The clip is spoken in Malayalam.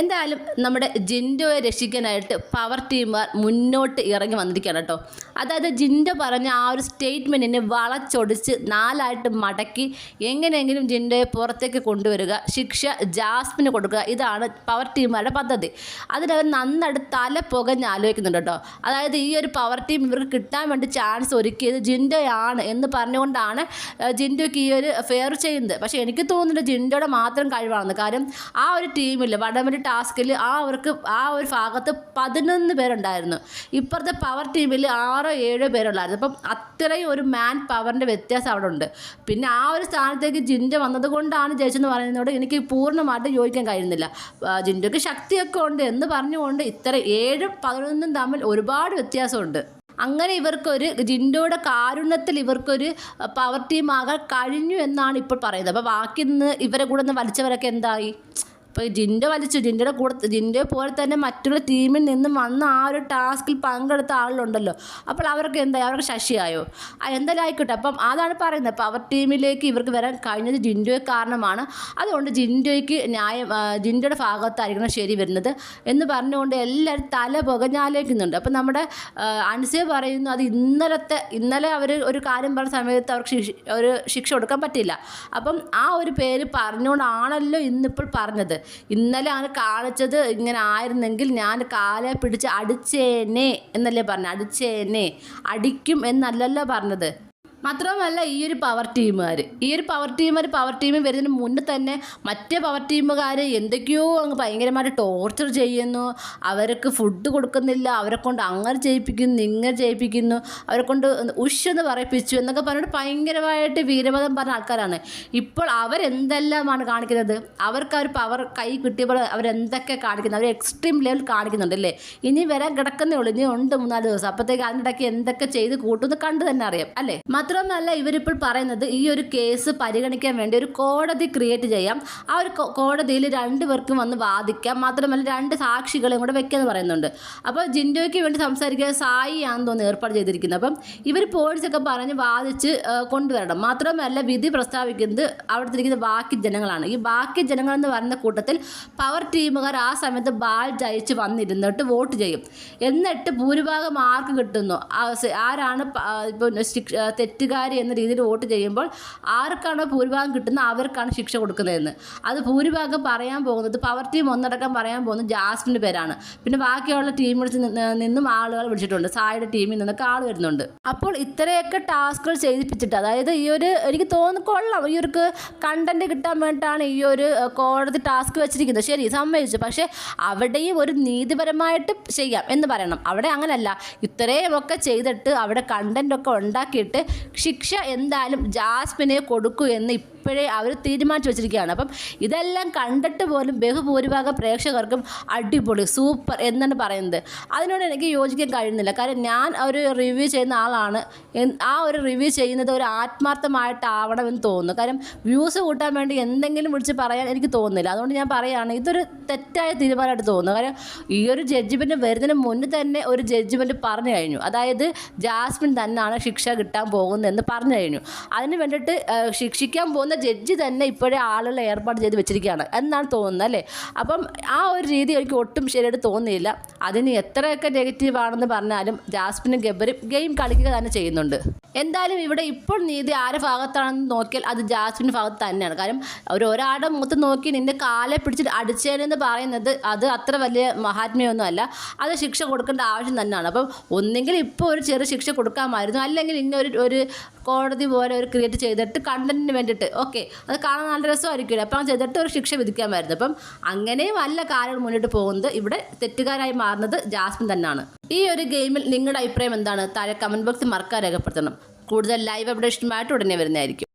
എന്തായാലും നമ്മുടെ ജിൻഡോയെ രക്ഷിക്കാനായിട്ട് പവർ ടീമുകാർ മുന്നോട്ട് ഇറങ്ങി വന്നിരിക്കുകയാണ് കേട്ടോ. അതായത് ജിൻഡോ പറഞ്ഞ ആ ഒരു സ്റ്റേറ്റ്മെന്റിനെ വളച്ചൊടിച്ച് നാലായിട്ട് മടക്കി എങ്ങനെയെങ്കിലും ജിൻഡോയെ പുറത്തേക്ക് കൊണ്ടുവരിക ശിക്ഷ ജാസ്മിന് കൊടുക്കുക ഇതാണ് പവർ ടീമുകാരുടെ പദ്ധതി. അതിനവർ നന്നായിട്ട് തല പുകഞ്ഞ് ആലോചിക്കുന്നുണ്ട് കേട്ടോ. അതായത് ഈ ഒരു പവർ ടീം ഇവർക്ക് കിട്ടാൻ വേണ്ടി ചാൻസ് ഒരുക്കിയത് ജിൻഡോയാണ് എന്ന് പറഞ്ഞുകൊണ്ടാണ് ജിൻഡോയ്ക്ക് ഈ ഒരു ഫെയർ ചെയ്യുന്നത്. പക്ഷേ എനിക്ക് തോന്നുന്നുണ്ട് ജിൻഡോയുടെ മാത്രം കഴിവാണെന്ന്. കാര്യം ആ ഒരു ടീമിൽ വടംവലി ടാസ്കിൽ ആ അവർക്ക് ആ ഒരു ഭാഗത്ത് പതിനൊന്ന് പേരുണ്ടായിരുന്നു. ഇപ്പുറത്തെ പവർ ടീമിൽ ആറോ ഏഴോ പേരുണ്ടായിരുന്നു. അപ്പം അത്രയും ഒരു മാൻ പവറിന്റെ വ്യത്യാസം അവിടെ ഉണ്ട് പിന്നെ ആ ഒരു സ്ഥാനത്തേക്ക് ജിൻഡ വന്നത് കൊണ്ടാണ് ജയിച്ചെന്ന് പറയുന്നതോട് എനിക്ക് പൂർണമായിട്ട് യോജിക്കാൻ കഴിയുന്നില്ല. ജിൻഡയ്ക്ക് ശക്തിയൊക്കെ ഉണ്ട് എന്ന് പറഞ്ഞുകൊണ്ട് ഇത്ര ഏഴും പതിനൊന്നും തമ്മിൽ ഒരുപാട് വ്യത്യാസമുണ്ട്. അങ്ങനെ ഇവർക്കൊരു ജിൻഡോയുടെ കാരുണ്യത്തിൽ ഇവർക്കൊരു പവർ ടീം ആകാൻ കഴിഞ്ഞു എന്നാണ് ഇപ്പോൾ പറയുന്നത്. അപ്പോൾ ബാക്കി നിന്ന് ഇവരെ കൂടെ നിന്ന് വലിച്ചവരൊക്കെ എന്തായി? ഇപ്പോൾ ജിൻഡോ വലിച്ചു ജിൻഡോയുടെ കൂടെ ജിൻഡോ പോലെ തന്നെ മറ്റുള്ള ടീമിൽ നിന്നും വന്ന ആ ഒരു ടാസ്കിൽ പങ്കെടുത്ത ആളുണ്ടല്ലോ. അപ്പോൾ അവർക്ക് എന്തായി? അവർക്ക് ശശിയായോ എന്തായാലും ആയിക്കോട്ടെ അപ്പം അതാണ് പറയുന്നത്. അപ്പോൾ അവർ ടീമിലേക്ക് ഇവർക്ക് വരാൻ കഴിഞ്ഞത് ജിൻഡോയെ കാരണമാണ്. അതുകൊണ്ട് ജിൻഡോയ്ക്ക് ന്യായം ജിൻഡോയുടെ ഭാഗത്തായിരിക്കണം ശരി വരുന്നത് എന്ന് പറഞ്ഞുകൊണ്ട് എല്ലാവരും തല പുകഞ്ഞാലേക്കുന്നുണ്ട്. അപ്പം നമ്മുടെ അൻസെ പറയുന്നു അത് ഇന്നലത്തെ ഇന്നലെ അവർ ഒരു കാര്യം പറഞ്ഞ സമയത്ത് അവർക്ക് ഒരു ശിക്ഷ കൊടുക്കാൻ പറ്റില്ല അപ്പം ആ ഒരു പേര് പറഞ്ഞുകൊണ്ടാണല്ലോ ഇന്നിപ്പോൾ പറഞ്ഞത്. ഇന്നലെ അങ്ങനെ കാണിച്ചത് ഇങ്ങനെ ആയിരുന്നെങ്കിൽ ഞാൻ കാലെ പിടിച്ച് അടിച്ചേനെ എന്നല്ലേ പറഞ്ഞത് അടിച്ചേനെ അടിക്കും എന്നല്ലല്ലോ പറഞ്ഞത്. മാത്രമല്ല ഈ ഒരു പവർ ടീമുകാർ ഈ ഒരു പവർ ടീമുകാർ പവർ ടീമിൽ വരുന്നതിന് മുന്നേ തന്നെ മറ്റേ പവർ ടീമുകാർ എന്തൊക്കെയോ അങ്ങ് ഭയങ്കരമായിട്ട് ടോർച്ചർ ചെയ്യുന്നു. അവർക്ക് ഫുഡ് കൊടുക്കുന്നില്ല. അവരെ കൊണ്ട് അങ്ങനെ ചെയ്യിപ്പിക്കുന്നു ഇങ്ങനെ ചെയ്യിപ്പിക്കുന്നു. അവരെ കൊണ്ട് ഉഷ് എന്ന് പറയിപ്പിച്ചു എന്നൊക്കെ പറഞ്ഞിട്ട് ഭയങ്കരമായിട്ട് വീരമതം പറഞ്ഞ ആൾക്കാരാണ്. ഇപ്പോൾ അവരെന്തെല്ലാമാണ് കാണിക്കുന്നത്? അവർക്ക് ഒരു പവർ കൈ കിട്ടിയപ്പോൾ അവരെന്തൊക്കെ കാണിക്കുന്നത്? അവർ എക്സ്ട്രീം ലെവൽ കാണിക്കുന്നുണ്ട് അല്ലേ? ഇനി വരാൻ കിടക്കുന്നേ ഉള്ളൂ. ഇനി ഉണ്ട് മൂന്നാൽ ദിവസം. അപ്പോഴത്തേക്ക് അതിനിടയ്ക്ക് എന്തൊക്കെ ചെയ്ത് കൂട്ടുമെന്ന് കണ്ടു തന്നെ അറിയാം. അല്ലേ? മാത്രമല്ല ഇവരിപ്പോൾ പറയുന്നത് ഈ ഒരു കേസ് പരിഗണിക്കാൻ വേണ്ടി ഒരു കോടതി ക്രിയേറ്റ് ചെയ്യാം. ആ ഒരു കോടതിയിൽ രണ്ട് പേർക്കും വന്ന് വാദിക്കാം. മാത്രമല്ല രണ്ട് സാക്ഷികളെയും കൂടെ വെക്കാന്ന് പറയുന്നുണ്ട്. അപ്പോൾ ജിൻഡോയ്ക്ക് വേണ്ടി സംസാരിക്കാൻ സായി ആണെന്ന് തോന്നുന്നു ഏർപ്പാട് ചെയ്തിരിക്കുന്നത്. അപ്പം ഇവർ പോലീസൊക്കെ പറഞ്ഞ് വാദിച്ച് കൊണ്ടുവരണം. മാത്രമല്ല വിധി പ്രസ്താവിക്കുന്നത് അവിടുത്തെ ഇരിക്കുന്ന ബാക്കി ജനങ്ങളാണ്. ഈ ബാക്കി ജനങ്ങൾ എന്ന് പറയുന്ന കൂട്ടത്തിൽ പവർ ടീമുകാർ ആ സമയത്ത് ബാൾ ജയിച്ച് വന്നിരുന്നിട്ട് വോട്ട് ചെയ്യും. എന്നിട്ട് ഭൂരിഭാഗം ആർക്ക് കിട്ടുന്നു? ആരാണ് ഇപ്പോൾ ആ, തെറ്റുകാരി എന്ന രീതിയിൽ വോട്ട് ചെയ്യുമ്പോൾ ആർക്കാണോ ഭൂരിഭാഗം കിട്ടുന്നത് അവർക്കാണ് ശിക്ഷ കൊടുക്കുന്നതെന്ന്. അത് ഭൂരിഭാഗം പറയാൻ പോകുന്നത് പവർ ടീം ഒന്നടക്കം പറയാൻ പോകുന്നത് ജാസ്മിന്റെ പേരാണ്. പിന്നെ ബാക്കിയുള്ള ടീമിൽ നിന്നും ആളുകൾ വിളിച്ചിട്ടുണ്ട്. സായുടെ ടീമിൽ നിന്നൊക്കെ ആൾ വരുന്നുണ്ട്. അപ്പോൾ ഇത്രയൊക്കെ ടാസ്കുകൾ ചെയ്തിപ്പിച്ചിട്ട് അതായത് ഈ ഒരു എനിക്ക് തോന്നുന്നു കൊള്ളാം. ഈ ഒരു കണ്ടന്റ് കിട്ടാൻ വേണ്ടിയിട്ടാണ് ഈ ഒരു കോടതി ടാസ്ക് വെച്ചിരിക്കുന്നത്. ശരി സമ്മതിച്ചു. പക്ഷേ അവിടെയും ഒരു നീതിപരമായിട്ട് ചെയ്യാം എന്ന് പറയണം. അവിടെ അങ്ങനല്ല. ഇത്രയും ഒക്കെ ചെയ്തിട്ട് അവിടെ കണ്ടന്റ് ഒക്കെ ഉണ്ടാക്കിയിട്ട് ശിക്ഷ എന്തായാലും ജാസ്മിനെ കൊടുക്കൂ എന്ന് ഇപ്പോഴേ അവർ തീരുമാനിച്ചു വെച്ചിരിക്കുകയാണ്. അപ്പം ഇതെല്ലാം കണ്ടിട്ട് പോലും ബഹുഭൂരിഭാഗം പ്രേക്ഷകർക്കും അടിപൊളി സൂപ്പർ എന്നാണ് പറയുന്നത്. അതിനോട് എനിക്ക് യോജിക്കാൻ കഴിയുന്നില്ല. കാരണം ഞാൻ ഒരു റിവ്യൂ ചെയ്യുന്ന ആളാണ്. ആ ഒരു റിവ്യൂ ചെയ്യുന്നത് ഒരു ആത്മാർത്ഥമായിട്ടാവണമെന്ന് തോന്നുന്നു. കാരണം വ്യൂസ് കൂട്ടാൻ വേണ്ടി എന്തെങ്കിലും വിളിച്ച് പറയാൻ എനിക്ക് തോന്നുന്നില്ല. അതുകൊണ്ട് ഞാൻ പറയുകയാണ് ഇതൊരു തെറ്റായ തീരുമാനമായിട്ട് തോന്നുന്നു. കാരണം ഈ ഒരു ജഡ്ജ്മെന്റ് വരുന്നതിന് മുന്നേ തന്നെ ഒരു ജഡ്ജ്മെന്റ് പറഞ്ഞു കഴിഞ്ഞു. അതായത് ജാസ്മിൻ തന്നെയാണ് ശിക്ഷ കിട്ടാൻ പോകുന്നതെന്ന് പറഞ്ഞു കഴിഞ്ഞു. അതിന് വേണ്ടിയിട്ട് ശിക്ഷിക്കാൻ പോകുന്ന ജഡ്ജി തന്നെ ഇപ്പോഴേ ആളുകൾ ഏർപ്പാട് ചെയ്ത് വെച്ചിരിക്കുകയാണ്. എന്നാണ് തോന്നുന്നത് അല്ലേ? അപ്പം ആ ഒരു രീതി എനിക്ക് ഒട്ടും ശരിയായിട്ട് തോന്നിയില്ല അതിന് എത്രയൊക്കെ നെഗറ്റീവ് ആണെന്ന് പറഞ്ഞാലും ജാസ്മിനും ഗബ്ബറും ഗെയിം കളിക്കുക തന്നെ ചെയ്യുന്നുണ്ട്. എന്തായാലും ഇവിടെ ഇപ്പോൾ നീതി ആരുടെ ഭാഗത്താണെന്ന് നോക്കിയാൽ അത് ജാസ്മിന്റെ ഭാഗത്ത് തന്നെയാണ്. കാരണം അവർ ഒരാളുടെ മുഖത്ത് നോക്കി നിന്റെ കാലെ പിടിച്ചിട്ട് അടിച്ചേനെന്ന് പറയുന്നത് അത് അത്ര വലിയ മഹാത്മ്യമൊന്നും അല്ല. അത് ശിക്ഷ കൊടുക്കേണ്ട ആവശ്യം തന്നെയാണ്. അപ്പം ഒന്നെങ്കിൽ ഇപ്പോൾ ഒരു ചെറിയ ശിക്ഷ കൊടുക്കാമായിരുന്നു അല്ലെങ്കിൽ ഇന്നൊരു ഒരു കോടതി പോലെ ഒരു ക്രിയേറ്റ് ചെയ്തിട്ട് കണ്ടന്റിന് വേണ്ടിയിട്ട്. ഓക്കെ അത് കാണാൻ നല്ല രസമായിരിക്കില്ല അപ്പം ചെയ്തിട്ട് ഒരു ശിക്ഷ വിധിക്കാമായിരുന്നു. അപ്പം അങ്ങനെയും അല്ല കാര്യങ്ങൾ മുന്നോട്ട് പോകുന്നത്. ഇവിടെ തെറ്റുകാരായി മാറുന്നത് ജാസ്മിൻ തന്നെയാണ്. ഈ ഒരു ഗെയിമിൽ നിങ്ങളുടെ അഭിപ്രായം എന്താണ്? താഴെ കമന്റ് ബോക്സിൽ മറക്കാൻ രേഖപ്പെടുത്തണം. കൂടുതൽ ലൈവ് അപ്ഡേഷനുമായിട്ട് ഉടനെ വരുന്നതായിരിക്കും.